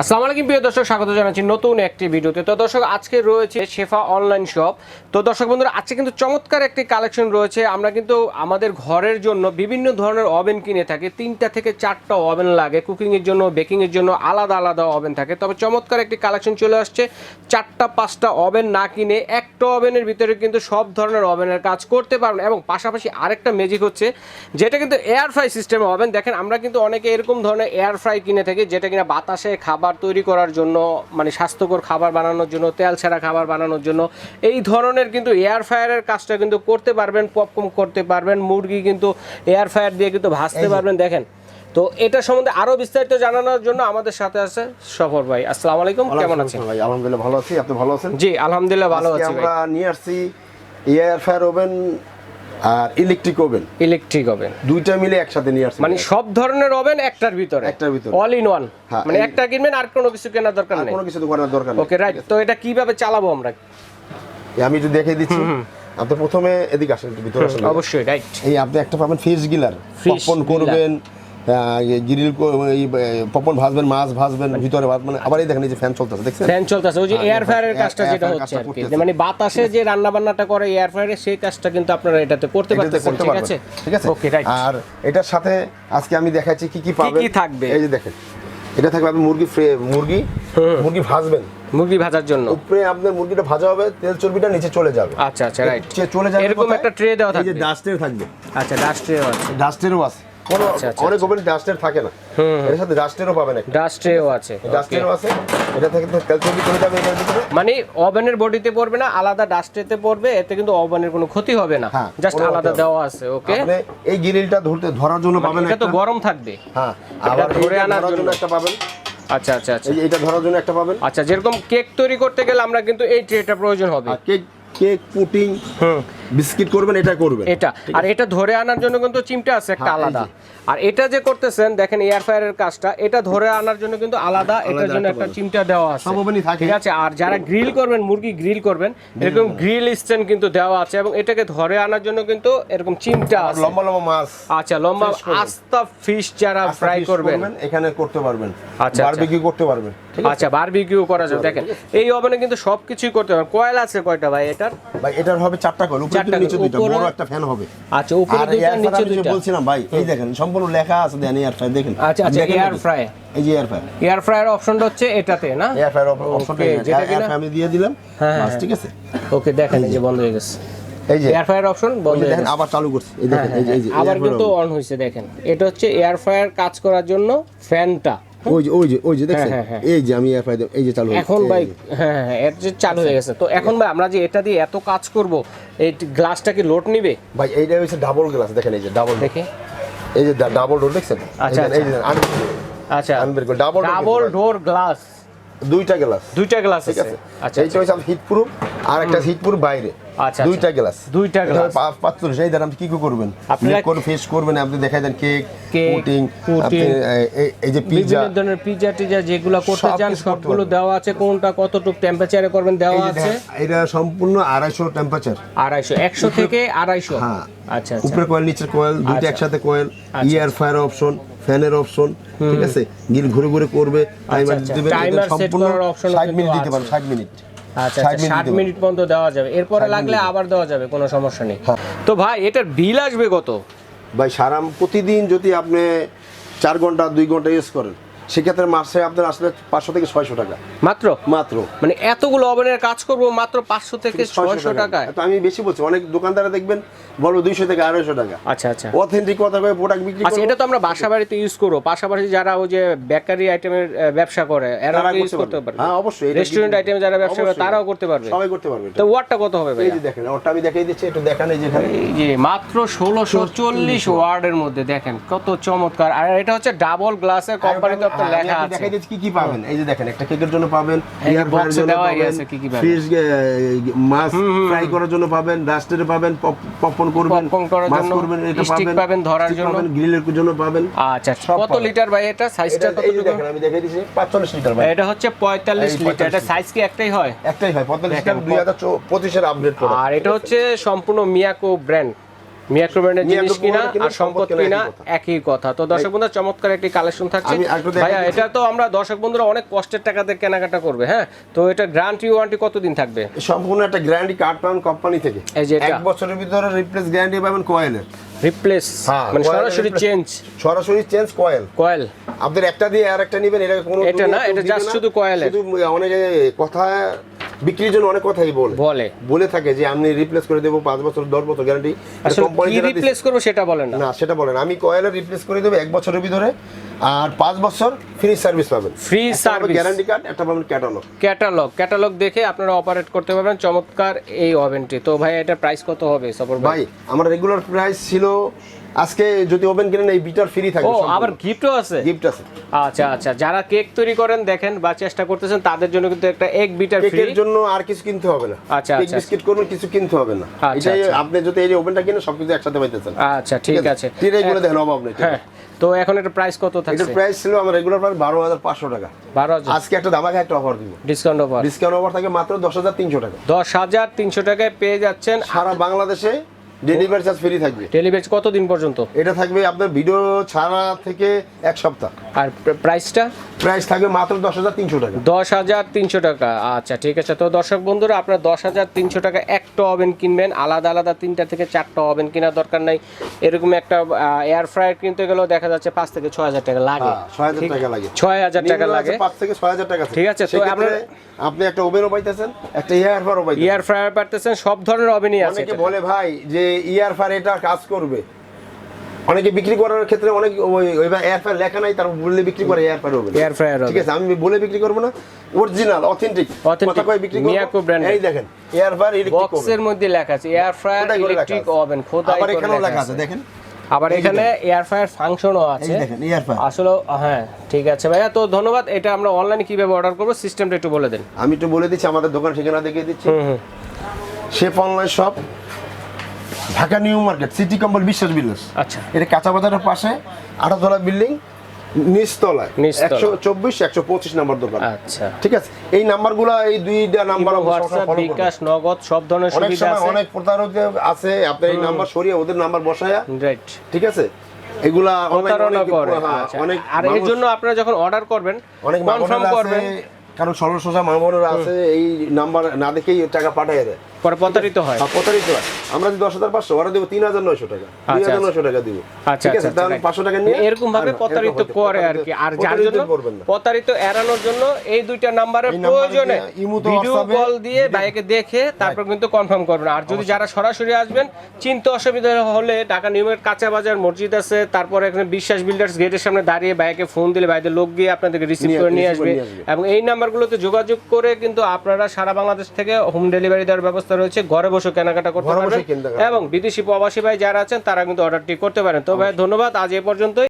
আসসালামু আলাইকুম, প্রিয় দর্শক, স্বাগত জানাচ্ছি নতুন একটি ভিডিওতে। তো দর্শক, আজকে রয়েছে শেফা অনলাইন শপ। তো দর্শক বন্ধুরা, আজকে কিন্তু চমৎকার একটি কালেকশন রয়েছে। আমরা কিন্তু আমাদের ঘরের জন্য বিভিন্ন ধরনের ওভেন কিনে থাকি। তিনটা থেকে চারটা ওভেন লাগে। কুকিংয়ের জন্য, বেকিংয়ের জন্য আলাদা আলাদা ওভেন থাকে। তবে চমৎকার একটি কালেকশন চলে আসছে। চারটা, পাঁচটা ওভেন না কিনে একটা ওভেনের ভিতরে কিন্তু সব ধরনের ওভেনের কাজ করতে পারবেন। এবং পাশাপাশি আরেকটা ম্যাজিক হচ্ছে, যেটা কিন্তু এয়ার ফ্রাই সিস্টেমে ওভেন দেখেন, আমরা কিন্তু অনেকে এরকম ধরনের এয়ার ফ্রাই কিনে থাকি, যেটা কিনা বাতাসে, খাবার তৈরি করার জন্য মানে স্বাস্থ্যকর খাবার বানানোর জন্য তেল ছাড়া খাবার বানানোর জন্য এই ধরনের কিন্তু এয়ার ফ্রায়ারের কাজটা কিন্তু করতে পারবেন পপকর্ন করতে পারবেন মুরগি কিন্তু এয়ার ফ্রায়ার দিয়ে কিন্তু ভাজতে পারবেন দেখেন। তো এটা সম্বন্ধে আরও বিস্তারিত জানানোর জন্য আমাদের সাথে আছে সফর ভাই। আসসালামু আলাইকুম কেমন আছেন? ভাই আলহামদুলিল্লাহ ভালো আছি আপনি ভালো আছেন? জি আলহামদুলিল্লাহ ভালো আছি আমরা নিয়ে আসছি এয়ার ফায়ার ওভেন আর ইলেকট্রিক ওভেন ইলেকট্রিক ওভেন দুইটা মিলে একসাথে নিয়ে আসছি মানে সব ধরনের ওভেন একটার ভিতরে। একটার ভিতরে। অল ইন ওয়ান মানে একটা কিনবেন আর কোনো কিছু কেনার দরকার নেই। কোনো কিছু তো করার দরকার নেই। ওকে রাইট তো এটা কীভাবে চালাবো আমরা? এই আমি একটু দেখিয়ে দিচ্ছি। আপনি প্রথমে এদিকে আসেন ভিতরে আসেন। অবশ্যই রাইট এই আপনি একটা পাবেন ফ্রিজ গিলার পপকর্ন করবেন গ্রিল পপন ভাজবেন মাছ ভাজবেন ভিতরে ভাজ মানে আবার এই দেখেন এই যে ফ্যান চলতেছে দেখছেন? ফ্যান চলতেছে ওই যে হ্যাঁ, এয়ার ফ্রায়ারের কাজটা যেটা হচ্ছে আর কি। মানে বাতাসে যে রান্না বান্নাটা করে এয়ার ফ্রায়ারে সেই কাজটা কিন্তু আপনারা এটাতে করতে পারতেছেন ঠিক আছে? ঠিক আছে? ওকে রাইট আর এটার সাথে আজকে আমি দেখাচ্ছি কি কি পাবেন। কি থাকবে? এই যে দেখেন এটা থাকবে আপনি মুরগি মুরগি মুরগি ভাজবেন। মুরগি ভাজার জন্য? উপরে আপনার মুরগিটা ভাজা হবে তেল চর্বিটা নিচে চলে যাবে। আচ্ছা আচ্ছা রাইট চলে যাবে এরকম একটা ট্রে দেওয়া এই যে থাকবে। ডাস্টের থাকবে। আচ্ছা ডাস্ট্রে আছে। ডাস্টেরও আছে। কোনো আচ্ছা, আচ্ছা, অনেক ওভেন ডাস্টের থাকে না। এর সাথে ডাস্টেরও পাবেন একটা। ডাস্ট্রেও আছে ডাস্টেরও আছে। এটা থেকে তো চলে যাবে এটার ভিতরে। মানে ওভেনের বডিতে পড়বে না আলাদা ডাস্ট্রেতে পড়বে এতে কিন্তু ওভেনের কোনো ক্ষতি হবে না। হ্যাঁ, জাস্ট আলাদা দেওয়া আছে ওকে আপনি এই গ্রিলটা ধরতে ধরার জন্য পাবেন এটা তো গরম থাকবে। হ্যাঁ আবার ধরে আনার জন্য। একটা পাবেন। আচ্ছা আচ্ছা আচ্ছা। এটা ধরার জন্য একটা পাবেন। আচ্ছা যেরকম কেক তৈরি করতে গেলে আমরা কিন্তু এই ট্রেটা প্রয়োজন হবে। কেক কেক পুটিং হুম। বিস্কিট করবেন এটা করবেন। এটা। আর এটা ধরে আনার জন্য কিন্তু চিমটা আছে একটা হ্যাঁ, আলাদা। আর এটা যে করতেছেন দেখেন এয়ার ফায়ারের কাজটা এটা ধরে আনার জন্য কিন্তু আলাদা এটার জন্য একটা চিমটা দেওয়া আছে। ঠিক আছে? আর যারা গ্রিল করবেন মুরগি গ্রিল করবেন এরকম গ্রিল স্ট্যান্ড কিন্তু দেওয়া আছে এবং এটাকে ধরে আনার জন্য কিন্তু এরকম চিমটা আছে। লম্বা লম্বা মাছ। আচ্ছা লম্বা আস্তা ফিশ যারা ফ্রাই করবেন। এখানে করতে পারবেন। আচ্ছা, বারবিকিউ করতে পারবেন। আচ্ছা বারবিকিউ করা যাবে। দেখেন এই ওভেনে কিন্তু সবকিছুই করতে পারবেন। কয়েল আছে কয়টা ভাই এটার? ভাই এটার হবে চারটা উপরে চারটা নিচে coil, বড় একটা ফ্যান হবে। আচ্ছা উপরে আর নিচে ফ্রায়ার বলছিলাম ভাই এই দেখেন সম্পূর্ণ লেখা আছে দেন এয়ার ফ্রায়ার দেখেন। আচ্ছা আচ্ছা এয়ার ফ্রাই এই যে এয়ার ফ্রায়ার এয়ার ফ্রায়ার অপশনটা হচ্ছে এটাতে না? এয়ার ফ্রায়ার অপশনটা যেটা কিনা- আমি দিয়ে দিলাম। হ্যাঁ, হ্যাঁ। ঠিক আছে? ওকে দেখেন এই যে বন্ধ হয়ে গেছে। এই যে এয়ার ফ্রায়ার অপশন বন্ধ দেখেন আবার চালু করছি। এই দেখেন এই যে এই যে আবার কিন্তু অন দেখেন। এটা হচ্ছে এয়ার ফ্রায়ার কাজ করার জন্য ফ্যানটা ওই যে ওই যে ওই যে দেখছেন। এই যে আমি এয়ার ফ্রায়ার এই যে চালু এখন ভাই হ্যাঁ হ্যাঁ হ্যাঁ, এটা চালু হয়ে গেছে। তো এখন ভাই আমরা যে এটা দিয়ে এত কাজ করব এই গ্লাসটা কি লোড নিবে? ভাই এইটা হচ্ছে ডাবল গ্লাস দেখেন এই যে ডাবল দেখে। এই যে ডাবল ডোর দেখছেন? আচ্ছা, এই যে- এই আচ্ছা। ডাবল ডাবল ডোর গ্লাস দুইটা গ্লাস। দুইটা গ্লাস ঠিক আছে। আচ্ছা এইটা হচ্ছে হিট প্রুফ আর একটা হিট প্রুফ বাইরে। আচ্ছা, দুইটা গ্লাস। দুইটা glass। পাঁচচল্লিশ এই দেন আপনি কি কি করবেন? আপনি কোন ফেস করবেন আপনি দেখাই দেন কেক পুটিং pudding, এই যে পিৎজা বিভিন্ন ধরনের পিজা টিজা যেগুলো করতে চান সবগুলো দেওয়া আছে। কোনটা কতটুকু টেম্পারেচারে করবেন দেওয়া আছে? এটা সম্পূর্ণ আড়াইশো টেম্পারেচার আড়াইশো একশো থেকে আড়াইশো। হ্যাঁ। আচ্ছা আচ্ছা। উপরে কয়েল নিচের কয়েল দুইটা আচ্ছা। একসাথে কয়েল আচ্ছা, ইয়ার ফায়ার অপশন ফ্যানের অপশন ঠিক আছে? গিল ঘুরে ঘুরে করবে টাইমার দিবে দিতে Timer set সম্পূর্ণ করার option ও 60 মিনিট দিতে পারো পারবেন 60 মিনিট। আচ্ছা 60 আচ্ছা মিনিট ষাট দিতে মিনিট পর্যন্ত দেওয়া যাবে। এরপরে লাগলে আবার দেওয়া যাবে কোনো সমস্যা নেই। হ্যাঁ। তো ভাই এটার বিল আসবে কত? ভাই সারাম প্রতিদিন যদি আপনি চার ঘণ্টা দুই ঘণ্টা ইউজ করেন সেক্ষেত্রে মাসে আপনার আসলে পাঁচশো থেকে ছয়শো টাকা। মাত্র? মাত্র। মানে এতগুলো ওভেনের কাজ করব মাত্র পাঁচশো থেকে ছয়শো টাকায়? তো আমি বেশি বলছি অনেক দোকানদারা দেখবেন বলব দুইশো থেকে আড়াইশো টাকা। আচ্ছা আচ্ছা। অথেন্টিক কথা কয়ে প্রোডাক্ট বিক্রি আচ্ছা এটা তো আমরা বাসা বাড়িতে ইউজ করব। পাশাপাশি যারা ওই যে বেকারি আইটেমের ব্যবসা করে এরা ইউজ করতে পারবে। হ্যাঁ, অবশ্যই, রেস্টুরেন্ট আইটেমে যারা ব্যবসা করে তারাও করতে পারবে। সবাই করতে পারবে। তো ওয়াটটা কত হবে ভাই এই যে দেখেন ওটা আমি দেখাই দিচ্ছি একটু দেখান এই যেখানে এই যে মাত্র ষোলোশো চল্লিশ ওয়ার্ডের মধ্যে দেখেন কত চমৎকার। আর এটা হচ্ছে ডাবল গ্লাসের কোম্পানিতে আপনার হ্যাঁ, আমি লেখা আছে। দেখাই দিচ্ছি কি কি পাবেন? এই যে দেখেন একটা কেকের জন্য পাবেন এয়ার box এ জন্য পাবেন আছে কি কি পাবেন। ফিশ মাছ ফ্রাই করার জন্য পাবেন পাবেন পপকর্ন করবেন Popcorn করার জন্য, করবেন এটা stick পাবেন ধরার জন্য। পাবেন গ্রিলের জন্য পাবেন আচ্ছা কত লিটার ভাই এটা? সাইজটা কতটুকু? দেখেন আমি দেখাই দিচ্ছি 45 লিটার ভাই। এটা হচ্ছে পঁয়তাল্লিশ এই লিটার এটা সাইজ কি একটাই হয়? একটাই হয় 45 দেখেন, লিটার 2025 এর আপডেট করা আর এটা হচ্ছে সম্পূর্ণ মিয়াকো ব্র্যান্ড মিয়াক্রো ব্র্যান্ডের জিনিস কিনা আর সম্পদ কিনা একই কথা। তো দর্শক বন্ধুরা চমৎকার একটি কালেকশন থাকছে। ভাইয়া এটা তো আমরা দর্শক বন্ধুরা অনেক কষ্টের টাকাতে কেনাকাটা করবে হ্যাঁ? তো এটা গ্যারান্টি ওয়ারেন্টি কতদিন থাকবে? সম্পূর্ণ একটা গ্যারান্টি কার্ড পাবেন কোম্পানি থেকে। এই যে এক বছরের ভিতরে রিপ্লেস গ্যারান্টি পাবেন কয়েলের রিপ্লেস হ্যাঁ, মানে সরাসরি চেঞ্জ সরাসরি চেঞ্জ কয়েল কয়েল আপনাদের একটা দিয়ে আর একটা নেবেন এটা কোনো এটা না, এটা না। শুধু এর। শুধু অনেকে কথা বিক্রির জন্য অনেক কথাই বলে। বলে। বলে থাকে যে আমি রিপ্লেস করে দেবো পাঁচ বছর দশ বছর গ্যারান্টি আসলে কি রিপ্লেস করব সেটা বলেন না। না সেটা বলেন আমি কয়েলের রিপ্লেস করে দেবো এক বছরের ভিতরে আর পাঁচ বছর ফ্রি সার্ভিস পাবেন। Free service। গ্যারান্টি কার্ড একটা পাবেন ক্যাটালগ ক্যাটালগ ক্যাটালগ দেখে আপনারা অপারেট করতে পারবেন। চমৎকার এই ওভেনটি তো ভাই এটা প্রাইস কত হবে সফর ভাই? ভাই আমার রেগুলার প্রাইস ছিল আজকে যদি ওভেন কিনেন এই বিটার ফ্রি ও আবার গিফটও আছে? গিফট আছে। আচ্ছা আচ্ছা যারা কেক তৈরি করেন দেখেন বা চেষ্টা করতেছেন তাদের জন্য কিন্তু একটা এক বিটার ফ্রি কেকের জন্য আর কিছু কিনতে হবে না। আচ্ছা, কেক। বিস্কিট করবেন কিছু কিনতে হবে না। আচ্ছা, এটাই আচ্ছা। আপনি যদি এই ওভেনটা কিনেন সবকিছু একসাথে পাইতেছেন। আচ্ছা ঠিক আছে? তিরাই গুলো দেখেন অভাব নেই হ্যাঁ তো এখন এটা প্রাইস কত থাকছে? প্রাইস ছিল আমার রেগুলার প্রাইস বারো হাজার পাঁচশো টাকা। বারো হাজার। আজকে একটা দামাকে একটা অফার দিব। ডিসকাউন্ট অফার ডিসকাউন্ট অফার থাকে মাত্র দশ হাজার তিনশো টাকা। দশ হাজার তিনশো টাকায় পেয়ে যাচ্ছেন সারা বাংলাদেশে ডেলিভারি চার্জ ফ্রি থাকবে। ডেলিভারি কতদিন পর্যন্ত? এটা থাকবে আপনার ভিডিও ছাড়া থেকে এক সপ্তাহ। আর প্রাইসটা প্রাইস থাকবে মাত্র দশ হাজার তিনশো টাকা। দশ হাজার তিনশো টাকা। আচ্ছা ঠিক আছে। তো দর্শক বন্ধুরা আপনার দশ হাজার তিনশো টাকা একটা ওভেন কিনবেন। আলাদা আলাদা তিনটা থেকে চারটা ওভেন কেনার দরকার নাই। এরকম একটা এয়ার ফ্রায়ার কিনতে গেলেও দেখা যাচ্ছে পাঁচ থেকে ছয় হাজার টাকা লাগে। হ্যাঁ, ছয় হাজার টাকা লাগে। ছয় হাজার টাকা লাগে। পাঁচ থেকে ছয় হাজার টাকা ঠিক আছে, তো আমরা- আপনি একটা ওভেনও পাইতেছেন একটা পাইতেছেন। এয়ার ফ্রায়ার পারতেছেন সব ধরনের ওভেনই আছে অনেকে বলে ভাই যে ইয়ার ফার এটা কাজ করবে। অনেকে বিক্রি করার ক্ষেত্রে অনেক ওই এয়ার লেখা নাই তার বললে বিক্রি করে এয়ার ফার হবে। Fryer ঠিক আছে আমি বলে বিক্রি করব না অরিজিনাল অথেন্টিক কথা কয় বিক্রি করব? Miyako brand-এর। এই দেখেন এয়ার ফার ইলেকট্রিক বক্সের মধ্যে লেখা আছে এয়ার ফ্রায়ার খোদাই করে লেখা ইলেকট্রিক ওভেন খোদাই আবার করে এখানেও লেখা আছে। দেখেন। আবার এখানে এয়ার ফ্রায়ার ফাংশনও আছে। এয়ার আসলে হ্যাঁ ঠিক আছে ভাইয়া তো ধন্যবাদ এটা আমরা অনলাইনে কীভাবে অর্ডার করব সিস্টেমটা একটু বলে দেন। আমি একটু বলে দিচ্ছি আমাদের দোকান ঠিকানা দেখিয়ে দিচ্ছি। Chef online shop Dhaka new market city কম্বল বিশ্বাস বিল্ডার্স। আচ্ছা। এটা কাঁচা বাজারের পাশে আঠাতলা বিল্ডিং নিচতলায়। একশো চব্বিশ একশো পঁচিশ নাম্বার দোকান। আচ্ছা। ঠিক আছে? এই নাম্বারগুলো এই দুইটা নাম্বার বিকাশ নগদ সব ধরনের সুবিধা আছে। অনেক প্রতারক আছে আপনার এই নাম্বার সরিয়ে ওদের নাম্বার বসায়া। রাইট ঠিক আছে? এগুলা online প্রতারণা করে। হ্যাঁ, আচ্ছা। অনেক আর এর জন্য আপনারা যখন অর্ডার করবেন অনেক কনফার্ম মামলার করবেন। কারণ সরল সোজা মামলার আছে এই নাম্বার না দেখেই টাকা পাঠিয়ে দেয়। পরে প্রতারিত হয়। আর প্রতারিত হয়। আমরা যদি দশ হাজার পাঁচশো ওরা দেবো তিন হাজার নয়শো টাকা। দুই আচ্ছা, হাজার নয়শো টাকা দিব। আচ্ছা ঠিক আছে? আচ্ছা, তাহলে পাঁচশো টাকা নিয়ে এরকম ভাবে প্রতারিত করে আর কি। আর যার জন্য প্রতারিত এড়ানোর জন্য এই দুইটা নাম্বারের প্রয়োজনে ভিডিও কল দিয়ে বাইকে দেখে তারপর কিন্তু কনফার্ম করবেন। আর যদি যারা সরাসরি আসবেন চিন্তা অসুবিধা হলে ঢাকা নিউমের কাঁচা বাজার মসজিদ আছে তারপর এখানে বিশ্বাস বিল্ডার্স গেটের সামনে দাঁড়িয়ে বাইকে ফোন দিলে বাইরের লোক গিয়ে আপনাদেরকে রিসিভ করে নিয়ে আসবে। নিয়ে আসবে। এবং এই নাম্বারগুলোতে যোগাযোগ করে কিন্তু আপনারা সারা বাংলাদেশ থেকে হোম ডেলিভারি দেওয়ার ব্যবস্থা রয়েছে ঘরে বসে কেনাকাটা করতে পারবেন। এবং বিদেশি প্রবাসী ভাই যারা আছেন তারা কিন্তু অর্ডারটি করতে পারেন। তো ভাই ধন্যবাদ। আজ এ পর্যন্তই।